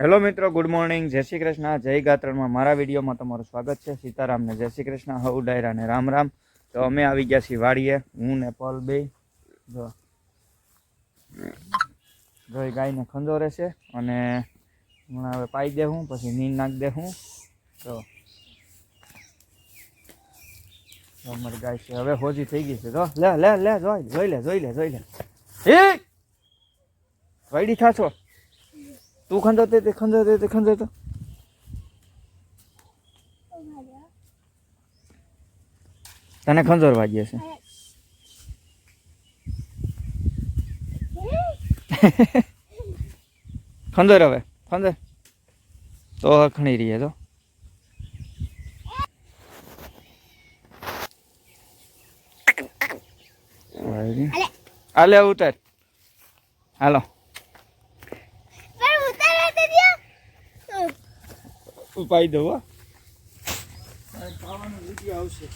Hello મિત્રો good morning જય શ્રી કૃષ્ણ. જય ગાત્રણમાં મારા વિડીયોમાં તમારું સ્વાગત છે. સીતારામને જય શ્રી કૃષ્ણ. હવ ડાયરા ને રામ રામ. તો અમે આવી ગયા છીએ વાડીએ. હું ને પલ બે. જો. જો ગાયને ખંજો રહેશે અને હમણાં હવે પાઈ દે હું, પછી નીંદ નાખ દે હું. તો અમારી ગાય છે. હવે હોજી થઈ ગઈ છે. જો, લે લે લે, જોઈ જોઈ લે જોઈ લે જોઈ લે. એ વાયડી થાશો તું ખંજોતે તે ખંજોતે તે ખંજોતો તને ખંજોર વાગી છે ખંજોર હવે ખંજોર. તો ખણી રહીએ તો આલે ઉતર. હાલો. ઉપાઈ દઉં હો. આવશે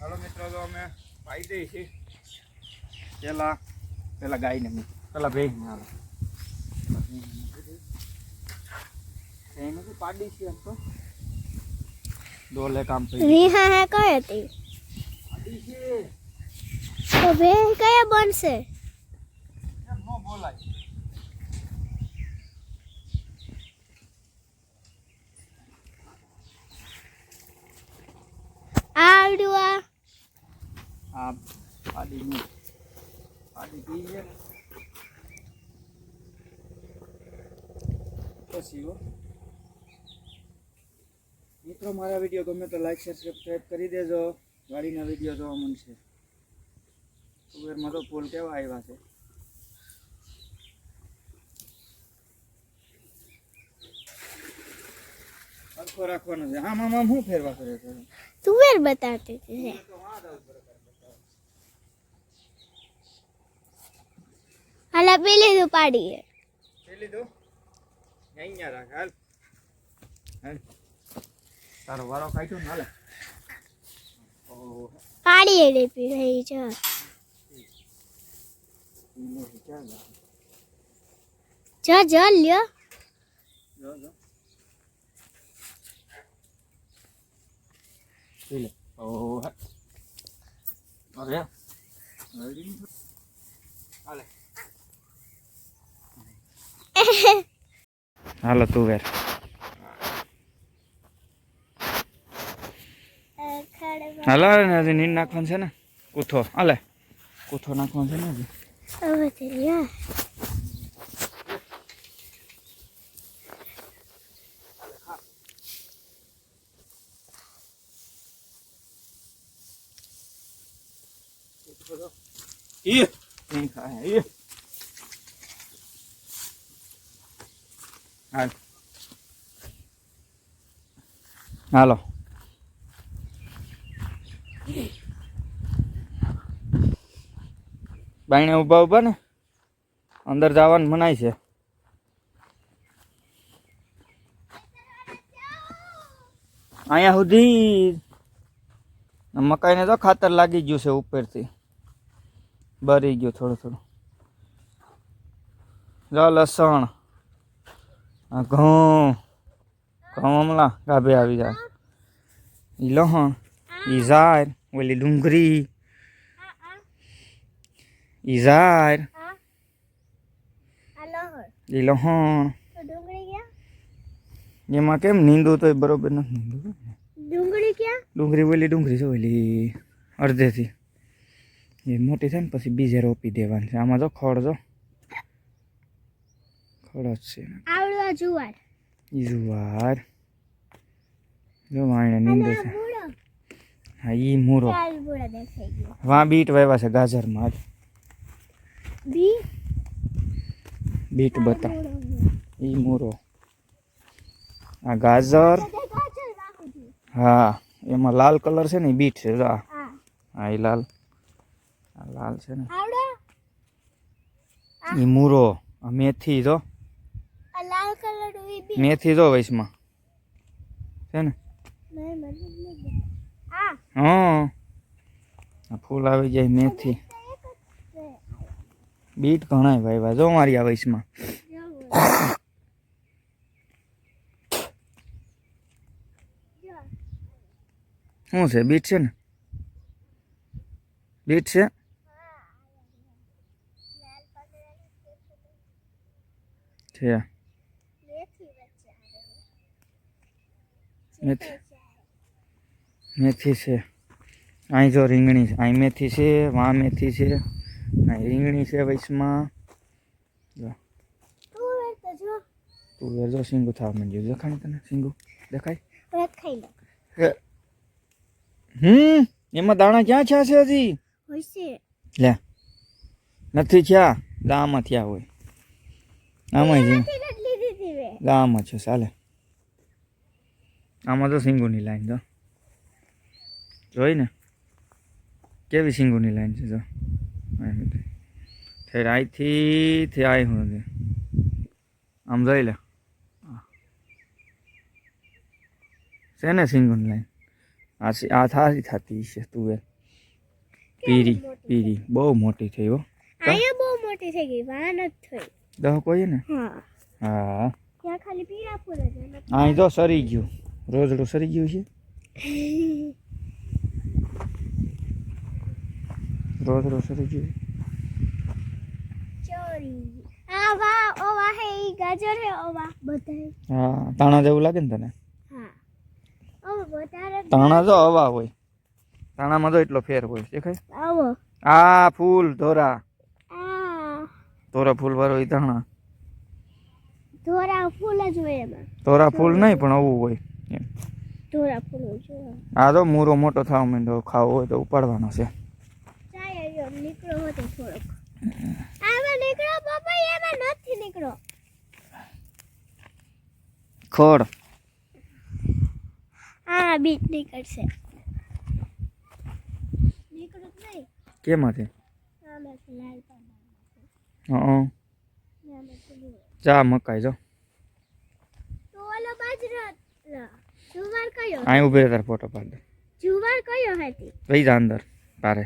હાલો મિત્રો તો અમે પાઈ દઈએ છીએ. પેલા પેલા ગાયને પેલા ભેગને હાલો. એને પાડી છે એમ તો. ડોલે કામ થઈ વિહા હે કઈ હતી પાડી છે બે કયા બનશે? એમ ન બોલાય આવડું આ પાડી ની. પાડી પછી હો. મિત્રો, મારા વીડિયો ગમે તો લાઈક શેર સબસ્ક્રાઈબ કરી દેજો. ગાડીના વીડિયો જોવા મળશે. ઉબેરમાં તો પુલ કેવા આવ્યા છે. આખો રાખવાનો છે. આમ આમ શું ફેરવા કરે છે? તુવેર બતાવતી છે. હાલા પેલી તો પાડીએ પેલી તો? અહીંયા રાખ હાલ. તારો વારો કાઢ્યો ને હાલે. પાડીએ રે પી રહી છે. જ, જા, લ્યો. હાલે, તું વેર. હાલો નીંદ નાખવાનું છે ને કૂથો હાલે. કૂથો નાખવાનું છે ને Ih, નહીં ખાય ઈ હાલ હાલો બાયણે ઊભા ઊભા ને, અંદર જવાનું મનાય છે. અહીંયા સુધી મકાઈને તો ખાતર લાગી ગયું છે ઉપરથી. બરી ગયું થોડું થોડું. જો લસણ. ઘઉં. ઘઉં હમણાં ગાભે આવી જાય. ઈ લહણ ઈ ઝાર ઓલી ડુંગળી. ઈ ઝાર હાલો લહણ એમાં કેમ નીંદુ તો બરોબર નથી નીંદુ ડુંગળી ક્યાં ડુંગળી ઓલી ડુંગળી છે ઓલી અડધેથી એ મોટી થાય ને પછી બીજે રોપી દેવાની છે આમાં જો ખડ જો ખડ જ છે આવડું જુવાર જુવાર જો વાણે નીંદુ છે હા ઈ મૂરો વા બીટ વાવ્યા છે ગાજરમાં જ બી બીટ બતા. ઈ મૂરો. આ ગાજર. હા એમાં લાલ કલર છે ને બીટ છે હા. હા એ લાલ. આ લાલ છે ને. ઈ મૂરો. આ મેથી જો. મેથી જો વૈશમાં. છે ને? હા. ફૂલ આવી જાય મેથી. બીટ ઘણાય ભાઈ ભાઈ જો મારી આ વયસમાં. જવું. જો. શું છે? બીટ છે ને? બીટ છે? લાલ પાંદડાની છે. મેથી. વચ્ચે આવે. મેથી મેથી છે. અહીં જો રીંગણી છે. અહીં મેથી છે, વા મેથી છે. અહીં રીંગણી છે વૈશમાં. તું વેર તો જો. તું વેર જો સિંગુ થવા માંડ્યું દેખાય તને સિંગુ દેખાય? હમ, એમાં દાણા ક્યાં છે હજી લે. નથી થયા. દામાં થયા હોય. આમાં જ નથી નથી લીધી હતી મેં દામાં છે. ચાલે. આમાં તો સિંગુની લાઈન તો જોઈ ને? કેવી સિંગુની લાઈન છે જો. થેર અહીંથી થી આઈ હું આમ જોઈ લે છે ને સિંગુની લાઈન આ આ થારી થતી છે તુવેર પીરી પીરી બહુ મોટી થઈ હો અહીંયા બહુ મોટી થઈ ગઈ વાન જ થઈ દહ કોઈ ને હા હા ત્યાં ખાલી પીરા ફૂલ જ અહીં તો સરી ગયું રોજડું સરી ગયું છે રોજડું સરી ગયું ચોરી આ વાહ ઓ હે ઈ ગાજર હે ઓ બધાય હા તાણા જેવું લાગે ને તને? હા ઓ વધારે તાણા તો હવા હોય. તાણામાં તો એટલો ફેર હોય દેખાય? આવો આ ફૂલ ધોરા. આ ધોરા ફૂલ વાળો ઈ તાણા. ધોરા ફૂલ જ હોય એમાં ધોરા ફૂલ નહીં પણ આવું હોય ધોરા ફૂલ હોય આ તો મૂરો મોટો થવા માંડ્યો ખાવો હોય તો ઉપાડવાનો છે. નીકળો હતો થોડોક. આમાં નીકળો પપ્પા એમાં નથી નીકળો. ખોડ આ બીજ નીકળશે. નીકળો નહીં. કેમાંથી? આમાંથી લાલ મકાઈ જો. તો ઓલો બાજરો જુવાર કયો અહીં ઉભે તાર ફોટો પાડ જુવાર કયો હતી? વહી જા અંદર તારે